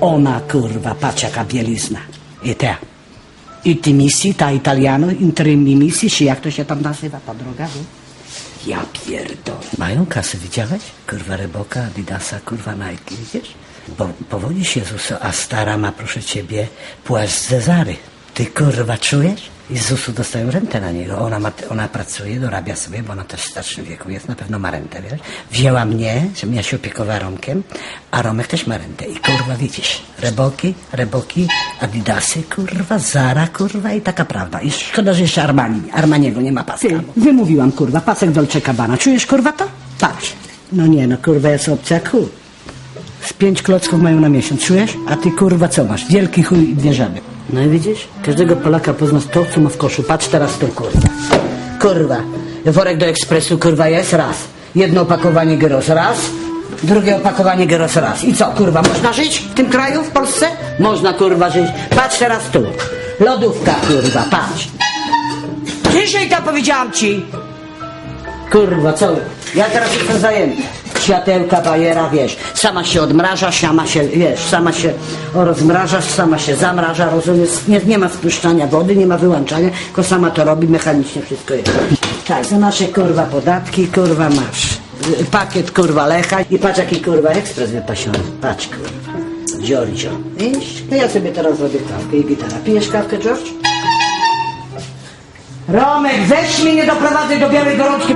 Ona, kurwa, patrz bielizna. I te. I ty misji, ta italiano, intrymi misji, czy jak to się tam nazywa, ta droga, wie? Ja pierdolę. Mają kasy, widziałeś? Kurwa Reboka, Adidasa, kurwa Nike, widzisz? Po, powoli się a stara ma, proszę ciebie, płaszcz Cezary. Ty kurwa czujesz? I z ZUS-u dostają rentę na niego. Ona, ma, ona pracuje, dorabia sobie, bo ona też w starszym wieku jest, na pewno ma rentę, wiesz? Wzięła mnie, żebym ja się opiekowała Romkiem, a Romek też ma rentę. I kurwa widzisz, Reboki, Reboki, Adidasy, kurwa, Zara, kurwa i taka prawda. I szkoda, że jeszcze Armani, Armaniego nie ma paska. Ty, wymówiłam, kurwa, pasek Dolce Gabbana. Czujesz, kurwa, to? Patrz. No nie, no kurwa, jest opcja chuj. Z pięć klocków mają na miesiąc, czujesz? A ty kurwa co masz? Wielki chuj i dwie żaby. No i widzisz? Każdego Polaka poznasz to, co ma w koszu. Patrz teraz tu, kurwa. Kurwa. Worek do ekspresu, kurwa, jest raz. Jedno opakowanie gyros, raz. Drugie opakowanie gyros, raz. I co, kurwa, można żyć w tym kraju, w Polsce? Można, kurwa, żyć. Patrz teraz tu. Lodówka, kurwa, patrz. Ciszej to powiedziałam ci. Kurwa, co? Ja teraz jestem zajęty. Światełka, bajera, wiesz, sama się odmraża, sama się, wiesz, sama się rozmrażasz, sama się zamraża, rozumiesz? Nie, nie ma spuszczania wody, nie ma wyłączania, tylko sama to robi, mechanicznie wszystko jest. Tak, za nasze kurwa podatki, kurwa masz. Y, Pakiet kurwa lecha i patrz jaki kurwa ekspres wypasiony. Patrz kurwa. Giorgio. Widzisz? No ja sobie teraz robię kawkę i gitara. Pijesz kawkę, George? Romek, weź mnie, nie doprowadzaj do białej gorączki.